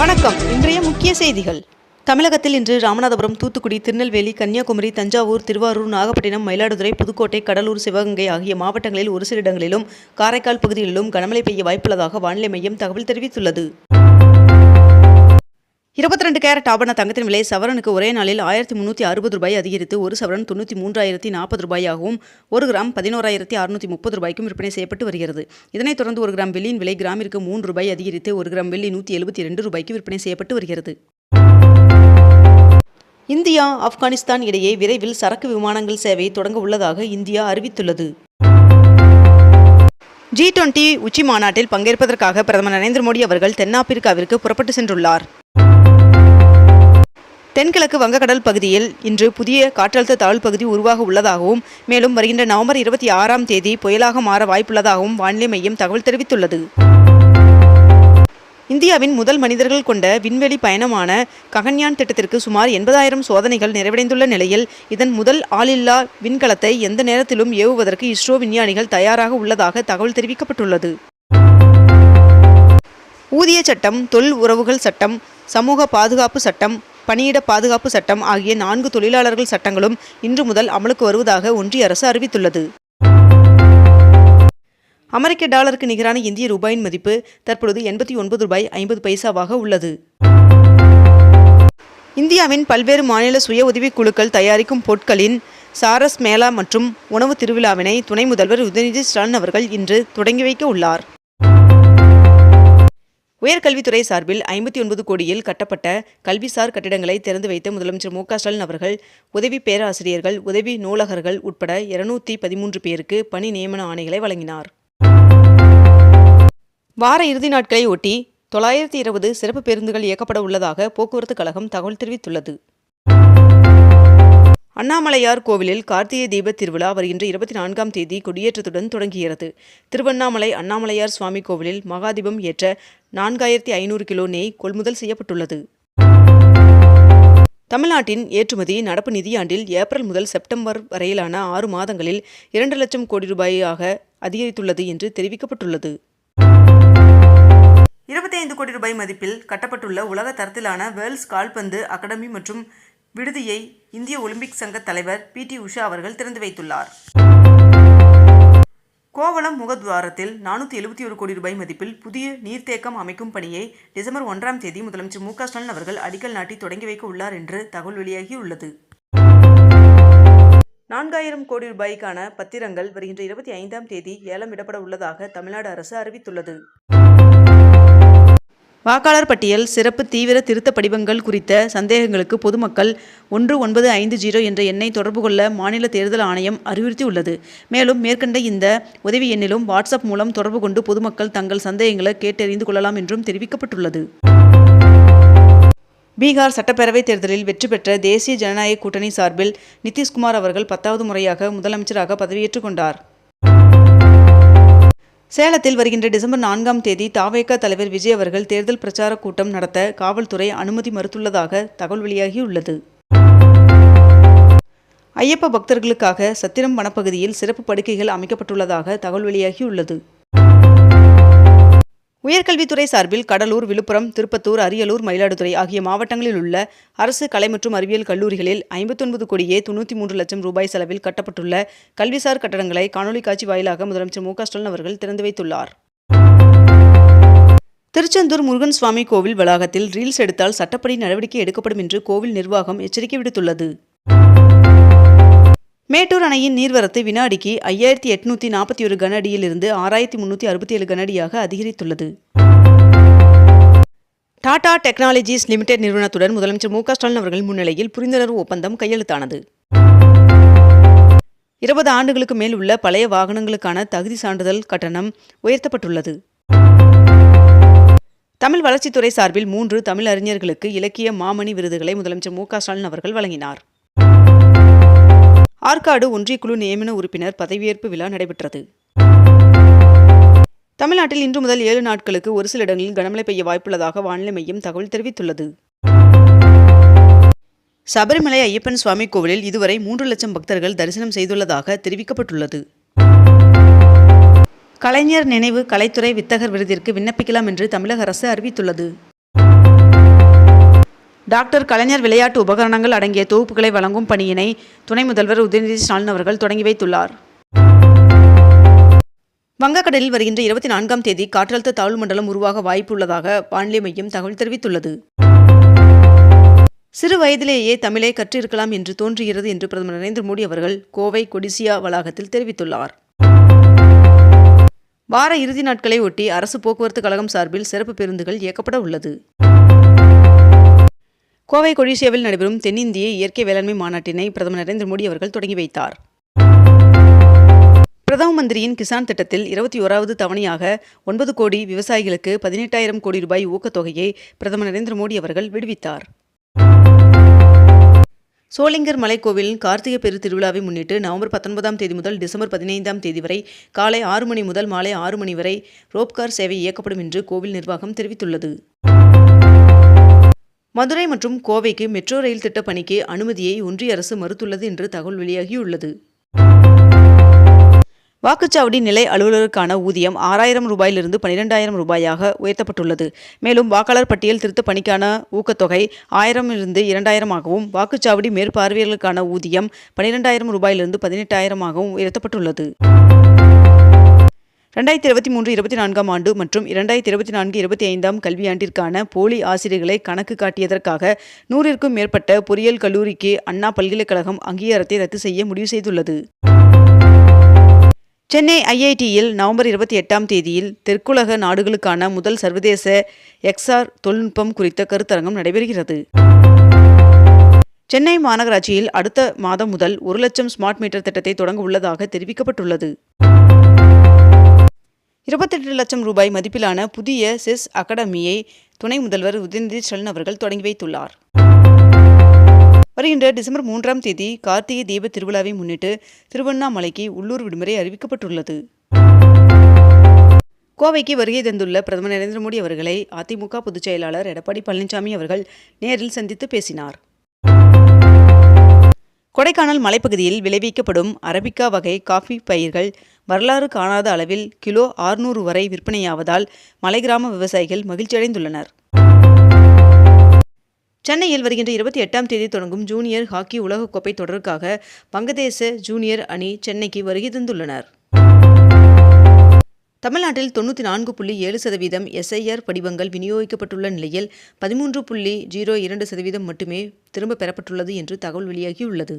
வணக்கம். இன்றைய முக்கிய செய்திகள். தமிழகத்தில் இன்று ராமநாதபுரம் தூத்துக்குடி திருநெல்வேலி கன்னியாகுமரி தஞ்சாவூர் திருவாரூர் நாகப்பட்டினம் மயிலாடுதுறை புதுக்கோட்டை கடலூர் சிவகங்கை ஆகிய மாவட்டங்களில் ஒரு சில இடங்களிலும் காரைக்கால் பகுதிகளிலும் கனமழை பெய்ய வாய்ப்புள்ளதாக வானிலை மையம் தகவல் தெரிவித்துள்ளது. இருபத்தி ரெண்டு கேரட் ஆபண தங்கத்தின் விலை சவரனுக்கு ஒரே நாளில் ஆயிரத்தி முந்நூற்றி அறுபது ரூபாய் அதிகரித்து ஒரு சவரன் தொண்ணூற்றி மூன்றாயிரத்தி நாற்பது ரூபாயாகவும் ஒரு கிராம் பதினோராயிரத்தி அறுநூற்றி முப்பது ரூபாய்க்கும் விற்பனை செய்யப்பட்டு வருகிறது. இதனைத் தொடர்ந்து ஒரு கிராம் வெள்ளியின் விலை கிராமிற்கு மூன்று ரூபாய் அதிகரித்து ஒரு கிராம் வெள்ளி நூற்றி எழுபத்தி ரெண்டு ரூபாய்க்கு விற்பனை செய்யப்பட்டு வருகிறது. இந்தியா ஆப்கானிஸ்தான் இடையே விரைவில் சரக்கு விமானங்கள் சேவை தொடங்க உள்ளதாக இந்தியா அறிவித்துள்ளது. ஜி டுவெண்டி உச்சி மாநாட்டில் பங்கேற்பதற்காக பிரதமர் நரேந்திர மோடி அவர்கள் தென்னாப்பிரிக்காவிற்கு புறப்பட்டு சென்றுள்ளார். தென்கிழக்கு வங்கக்கடல் பகுதியில் இன்று புதிய காற்றழுத்த தாழ்வு பகுதி உருவாக உள்ளதாகவும் மேலும் வருகின்ற நவம்பர் இருபத்தி ஆறாம் தேதி புயலாக மாற வாய்ப்புள்ளதாகவும் வானிலை மையம் தகவல் தெரிவித்துள்ளது. இந்தியாவின் முதல் மனிதர்கள் கொண்ட விண்வெளி பயணமான ககன்யான் திட்டத்திற்கு சுமார் எண்பதாயிரம் சோதனைகள் நிறைவடைந்துள்ள நிலையில் இதன் முதல் ஆளில்லா விண்கலத்தை எந்த நேரத்திலும் ஏவுவதற்கு இஸ்ரோ விஞ்ஞானிகள் தயாராக உள்ளதாக தகவல் தெரிவிக்கப்பட்டுள்ளது. ஊதிய சட்டம் தொழில் உறவுகள் சட்டம் சமூக பாதுகாப்பு சட்டம் பணியிட பாதுகாப்பு சட்டம் ஆகிய நான்கு தொழிலாளர்கள் சட்டங்களும் இன்று முதல் அமலுக்கு வருவதாக ஒன்றிய அரசு அறிவித்துள்ளது. அமெரிக்க டாலருக்கு நிகரான இந்திய ரூபாயின் மதிப்பு தற்பொழுது எண்பத்தி ஒன்பது ரூபாய் ஐம்பது பைசாவாக உள்ளது. இந்தியாவின் பல்வேறு மாநில சுய உதவிக் குழுக்கள் தயாரிக்கும் பொருட்களின் சாரஸ் மேளா மற்றும் உணவு திருவிழாவினை துணை முதல்வர் உதயநிதி ஸ்டாலின் அவர்கள் இன்று தொடங்கி வைக்க உள்ளார். உயர்கல்வித்துறை சார்பில் ஐம்பத்தி ஒன்பது கோடியில் கட்டப்பட்ட கல்விசார் கட்டிடங்களை திறந்து வைத்த முதலமைச்சர் மு ஸ்டாலின் அவர்கள் உதவி பேராசிரியர்கள் உதவி நூலகர்கள் உட்பட இருநூத்தி பதிமூன்று பேருக்கு பணி நியமன ஆணைகளை வழங்கினார். வார இறுதி நாட்களை ஒட்டி தொள்ளாயிரத்தி இருபது சிறப்பு பேருந்துகள் இயக்கப்பட உள்ளதாக போக்குவரத்து கழகம் தகவல் தெரிவித்துள்ளது. அண்ணாமலையார் கோவிலில் கார்த்திகை தீப திருவிழா வருகின்ற இருபத்தி நான்காம் தேதி கொடியேற்றத்துடன் தொடங்குகிறது திருவண்ணாமலை அண்ணாமலையார் சுவாமி கோவிலில் மகாதீபம் ஏற்ற நான்காயிரத்தி ஐநூறு கிலோ நெய் கொள்முதல் செய்யப்பட்டுள்ளது. தமிழ்நாட்டின் ஏற்றுமதி நடப்பு நிதியாண்டில் ஏப்ரல் முதல் செப்டம்பர் வரையிலான ஆறு மாதங்களில் இரண்டு லட்சம் கோடி ரூபாயாக அதிகரித்துள்ளது என்று தெரிவிக்கப்பட்டுள்ளது. இருபத்தி ஐந்து கோடி ரூபாய் மதிப்பில் கட்டப்பட்டுள்ள உலக தரத்திலான வேர்ல்ட்ஸ் கால்பந்து அகாடமி மற்றும் விடுதியை இந்திய ஒலிம்பிக் சங்க தலைவர் பி டி உஷா அவர்கள் திறந்து வைத்துள்ளார். கோவளம் முகத்வாரத்தில் நானூற்றி எழுபத்தி ஒரு கோடி ரூபாய் மதிப்பில் புதிய நீர்த்தேக்கம் அமைக்கும் பணியை டிசம்பர் ஒன்றாம் தேதி முதலமைச்சர் மு க ஸ்டாலின் அவர்கள் அடிக்கல் நாட்டி தொடங்கி வைக்க உள்ளார் என்று தகவல் வெளியாகியுள்ளது நான்காயிரம் கோடி ரூபாய்க்கான பத்திரங்கள் வருகின்ற இருபத்தி ஐந்தாம் தேதி ஏலம் விடப்பட உள்ளதாக தமிழ்நாடு அரசு அறிவித்துள்ளது. வாக்காளர் பட்டியல் சிறப்பு தீவிர திருத்த படிவங்கள் குறித்த சந்தேகங்களுக்கு பொதுமக்கள் ஒன்று ஒன்பது ஐந்து ஜீரோ என்ற எண்ணை தொடர்பு கொள்ள மாநில தேர்தல் ஆணையம் அறிவுறுத்தியுள்ளது. மேலும் மேற்கண்ட இந்த உதவி எண்ணிலும் வாட்ஸ்அப் மூலம் தொடர்பு கொண்டு பொதுமக்கள் தங்கள் சந்தேகங்களை கேட்டறிந்து கொள்ளலாம் என்றும் தெரிவிக்கப்பட்டுள்ளது. பீகார் சட்டப்பேரவைத் தேர்தலில் வெற்றி பெற்ற தேசிய ஜனநாயக கூட்டணி சார்பில் நிதிஷ்குமார் அவர்கள் பத்தாவது முறையாக முதலமைச்சராக பதவியேற்றுக் கொண்டார். சேலத்தில் வருகின்ற டிசம்பர் நான்காம் தேதி தாவேக தலைவர் விஜய் அவர்கள் தேர்தல் பிரச்சார கூட்டம் நடத்த காவல்துறை அனுமதி மறுத்துள்ளதாக தகவல் வெளியாகியுள்ளது. ஐயப்ப பக்தர்களுக்காக சத்திரம் வனப்பகுதியில் சிறப்பு படுக்கைகள் அமைக்கப்பட்டுள்ளதாக தகவல் வெளியாகியுள்ளது. உயர்கல்வித்துறை சார்பில் கடலூர் விழுப்புரம் திருப்பத்தூர் அரியலூர் மயிலாடுதுறை ஆகிய மாவட்டங்களில் உள்ள அரசு கலை மற்றும் அறிவியல் கல்லூரிகளில் ஐம்பத்தொன்பது கோடியே தொண்ணூற்றி மூன்று லட்சம் ரூபாய் செலவில் கட்டப்பட்டுள்ள கல்விசார் கட்டடங்களை காணொலி காட்சி வாயிலாக முதலமைச்சர் மு க ஸ்டாலின் அவர்கள் திறந்து வைத்துள்ளார். திருச்செந்தூர் முருகன் சுவாமி கோவில் வளாகத்தில் ரீல்ஸ் எடுத்தால் சட்டப்படி நடவடிக்கை எடுக்கப்படும் என்று கோவில் நிர்வாகம் எச்சரிக்கை விடுத்துள்ளது. மேட்டூர் அணையின் நீர்வரத்து வினாடிக்கு ஐயாயிரத்தி எட்நூற்றி நாற்பத்தி ஒரு கன அடியிலிருந்து ஆறாயிரத்தி முந்நூற்றி அறுபத்தி ஏழு கன அடியாக அதிகரித்துள்ளது. டாடா டெக்னாலஜிஸ் லிமிடெட் நிறுவனத்துடன் முதலமைச்சர் மு க ஸ்டாலின் அவர்கள் முன்னிலையில் புரிந்துணர்வு ஒப்பந்தம் கையெழுத்தானது. இருபது ஆண்டுகளுக்கு மேல் உள்ள பழைய வாகனங்களுக்கான தகுதி சான்றிதழ் கட்டணம் உயர்த்தப்பட்டுள்ளது. தமிழ் வளர்ச்சித்துறை சார்பில் மூன்று தமிழ் அறிஞர்களுக்கு இலக்கிய மாமணி விருதுகளை முதலமைச்சர் மு க ஸ்டாலின் அவர்கள் வழங்கினார். ஆற்காடு ஒன்றியக்குழு நியமன உறுப்பினர் பதவியேற்பு விழா நடைபெற்றது. தமிழ்நாட்டில் இன்று முதல் ஏழு நாட்களுக்கு ஒரு சில இடங்களில் கனமழை பெய்ய வாய்ப்புள்ளதாக வானிலை மையம் தகவல் தெரிவித்துள்ளது. சபரிமலை ஐயப்பன் சுவாமி கோவிலில் இதுவரை மூன்று லட்சம் பக்தர்கள் தரிசனம் செய்துள்ளதாக தெரிவிக்கப்பட்டுள்ளது. கலைஞர் நினைவு கலைத்துறை வித்தகர் விருதிற்கு விண்ணப்பிக்கலாம் என்று தமிழக அரசு அறிவித்துள்ளது. டாக்டர் கலைஞர் விளையாட்டு உபகரணங்கள் அடங்கிய தொகுப்புகளை வழங்கும் பணியினை துணை முதல்வர் உதயநிதி ஸ்டாலின் அவர்கள் தொடங்கி வைத்துள்ளார். வங்கக்கடலில் வருகின்ற இருபத்தி நான்காம் தேதி காற்றழுத்த தாழ்வு மண்டலம் உருவாக வாய்ப்புள்ளதாக வானிலை மையம் தகவல் தெரிவித்துள்ளது. சிறு வயதிலேயே தமிழை கற்றிருக்கலாம் என்று தோன்றுகிறது என்று பிரதமர் நரேந்திர மோடி அவர்கள் கோவை கொடிசியா வளாகத்தில் தெரிவித்துள்ளார். வார இறுதி நாட்களை ஒட்டி அரசு போக்குவரத்து கழகம் சார்பில் சிறப்பு பேருந்துகள் இயக்கப்பட உள்ளது. கோவை கொடிசியாவில் நடைபெறும் தென்னிந்திய இயற்கை வேளாண்மை மாநாட்டினை பிரதமர் நரேந்திர மோடி அவர்கள் தொடங்கி வைத்தார். பிரதம மந்திரியின் கிசான் திட்டத்தில் இருபத்தி ஓராவது தவணையாக ஒன்பது கோடி விவசாயிகளுக்கு பதினெட்டாயிரம் கோடி ரூபாய் ஊக்கத்தொகையை பிரதமர் நரேந்திர மோடி அவர்கள் விடுவித்தார். சோளிங்கர் மலைக்கோவிலின் கார்த்திகை பெரு திருவிழாவை முன்னிட்டு நவம்பர் பத்தொன்பதாம் தேதி முதல் டிசம்பர் பதினைந்தாம் தேதி வரை காலை ஆறு மணி முதல் மாலை ஆறு மணி வரை ரோப்கார் சேவை இயக்கப்படும் என்று கோவில் நிர்வாகம் தெரிவித்துள்ளது. மதுரை மற்றும் கோவைக்கு மெட்ரோ ரயில் திட்டப்பணிக்கு அனுமதியை ஒன்றிய அரசு மறுத்துள்ளது என்று தகவல் வெளியாகியுள்ளது. வாக்குச்சாவடி நிலை அலுவலருக்கான ஊதியம் ஆறாயிரம் ரூபாயிலிருந்து பனிரெண்டாயிரம் ரூபாயாக உயர்த்தப்பட்டுள்ளது. மேலும் வாக்காளர் பட்டியல் திருத்த பணிக்கான ஊக்கத்தொகை ஆயிரம் இருந்து இரண்டாயிரமாகவும் வாக்குச்சாவடி மேற்பார்வையாளர்களுக்கான ஊதியம் பனிரெண்டாயிரம் ரூபாயிலிருந்து பதினெட்டாயிரமாகவும் உயர்த்தப்பட்டுள்ளது. ரெண்டாயிரத்தி இருபத்தி மூன்று இருபத்தி நான்காம் ஆண்டு மற்றும் இரண்டாயிரத்தி இருபத்தி நான்கு இருபத்தி ஐந்தாம் கல்வியாண்டிற்கான போலி ஆசிரியர்களை கணக்கு காட்டியதற்காக நூறிற்கும் மேற்பட்ட பொறியியல் கல்லூரிக்கு அண்ணா பல்கலைக்கழகம் அங்கீகாரத்தை ரத்து செய்ய முடிவு செய்துள்ளது. சென்னை ஐஐடியில் நவம்பர் இருபத்தி எட்டாம் தேதியில் தெற்குலக நாடுகளுக்கான முதல் சர்வதேச எக்ஸ்ஆர் தொழில்நுட்பம் குறித்த கருத்தரங்கம் நடைபெறுகிறது. சென்னை மாநகராட்சியில் அடுத்த மாதம் முதல் ஒரு லட்சம் ஸ்மார்ட் மீட்டர் திட்டத்தை தொடங்க உள்ளதாக தெரிவிக்கப்பட்டுள்ளது. இருபத்தெட்டு லட்சம் ரூபாய் மதிப்பிலான புதிய செஸ் அகாடமியை துணை முதல்வர் உதயநிதி ஸ்டாலின் அவர்கள் தொடங்கி வைத்துள்ளார். வருகின்ற டிசம்பர் மூன்றாம் தேதி கார்த்திகை தீப திருவிழாவை முன்னிட்டு திருவண்ணாமலைக்கு உள்ளூர் விடுமுறை அறிவிக்கப்பட்டுள்ளது. கோவைக்கு வருகை தந்துள்ள பிரதமர் நரேந்திர மோடி அவர்களை அதிமுக பொதுச் செயலாளர் எடப்பாடி பழனிசாமி அவர்கள் நேரில் சந்தித்து பேசினார். கொடைக்கானல் மலைப்பகுதியில் விளைவிக்கப்படும் அரபிக்கா வகை காஃபி பயிர்கள் வரலாறு காணாத அளவில் கிலோ ஆறுநூறு வரை விற்பனையாவதால் மலை கிராம விவசாயிகள் மகிழ்ச்சியடைந்துள்ளனர். சென்னையில் வருகின்ற இருபத்தி எட்டாம் தேதி தொடங்கும் ஜூனியர் ஹாக்கி உலகக்கோப்பை தொடருக்காக வங்கதேச ஜூனியர் அணி சென்னைக்கு வருகை தந்துள்ளனர். தமிழ்நாட்டில் தொண்ணூற்றி நான்கு புள்ளி ஏழு சதவீதம் எஸ்ஐஆர் படிவங்கள் விநியோகிக்கப்பட்டுள்ள நிலையில் பதிமூன்று புள்ளி ஜீரோ இரண்டு சதவீதம் மட்டுமே திரும்ப பெறப்பட்டுள்ளது என்று தகவல் வெளியாகியுள்ளது.